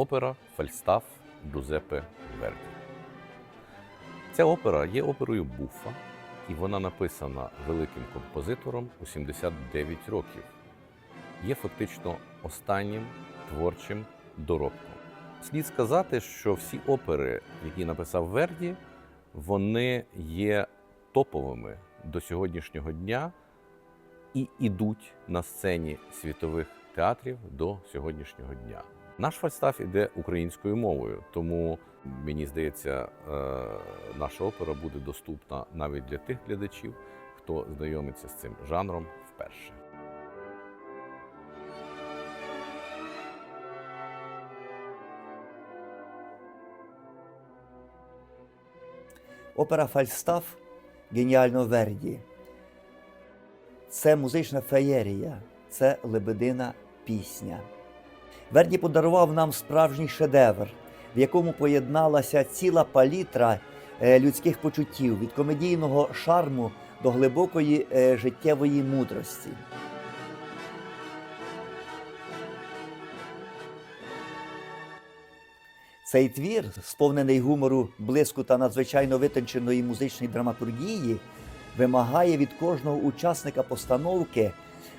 опера Фальстаф Джузеппе Верді. Ця опера є оперою Буффа, і вона написана великим композитором у 79 років. Є фактично останнім творчим доробком. Слід сказати, що всі опери, які написав Верді, вони є топовими до сьогоднішнього дня і ідуть на сцені світових театрів до сьогоднішнього дня. Наш фальстаф іде українською мовою, тому мені здається, е, наша опера буде доступна навіть для тих глядачів, хто знайомиться з цим жанром вперше. Опера Фальстаф геніально Верді. Це музична феєрія, це лебедина пісня. Верді подарував нам справжній шедевр, в якому поєдналася ціла палітра е, людських почуттів від комедійного шарму до глибокої е, життєвої мудрості. Цей твір, сповнений гумору, блиску та надзвичайно витонченої музичної драматургії, вимагає від кожного учасника постановки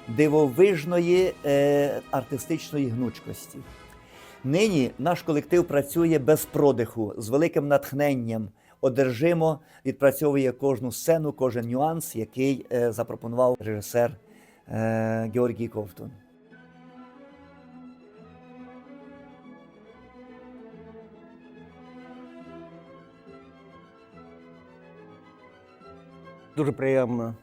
дивовижної е, артистичної гнучкості. Нині наш колектив працює без продиху, з великим натхненням, одержимо відпрацьовує кожну сцену, кожен нюанс, який е, запропонував режисер е, Георгій Ковтун. Дуже приємно,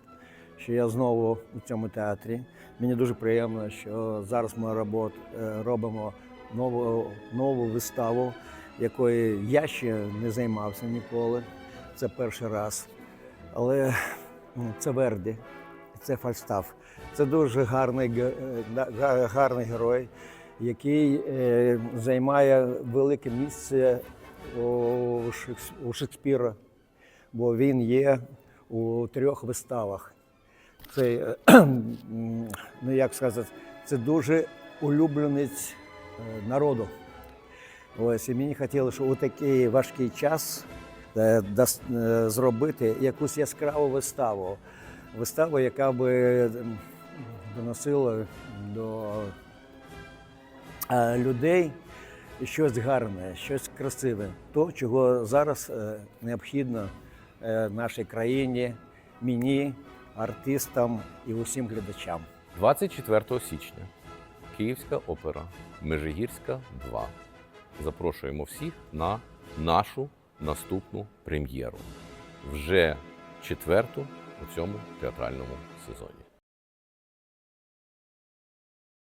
що я знову у цьому театрі. Мені дуже приємно, що зараз ми робот, е, робимо нову, нову виставу, якої я ще не займався ніколи. Це перший раз. Але це Верді, це Фальстаф. Це дуже гарний, е, гарний герой, який е, займає велике місце у Шекспіра, бо він є у трьох виставах. Це, е, ну як сказати, це дуже улюбленець е, народу. Ось і мені хотілося, щоб у такий важкий час е, зробити якусь яскраву виставу. Виставу, яка би доносила до людей щось гарне, щось красиве, то, чого зараз необхідно нашій країні, мені, артистам і усім глядачам. 24 січня Київська опера Межигірська 2. Запрошуємо всіх на нашу наступну прем'єру. Вже четверту у цьому театральному сезоні.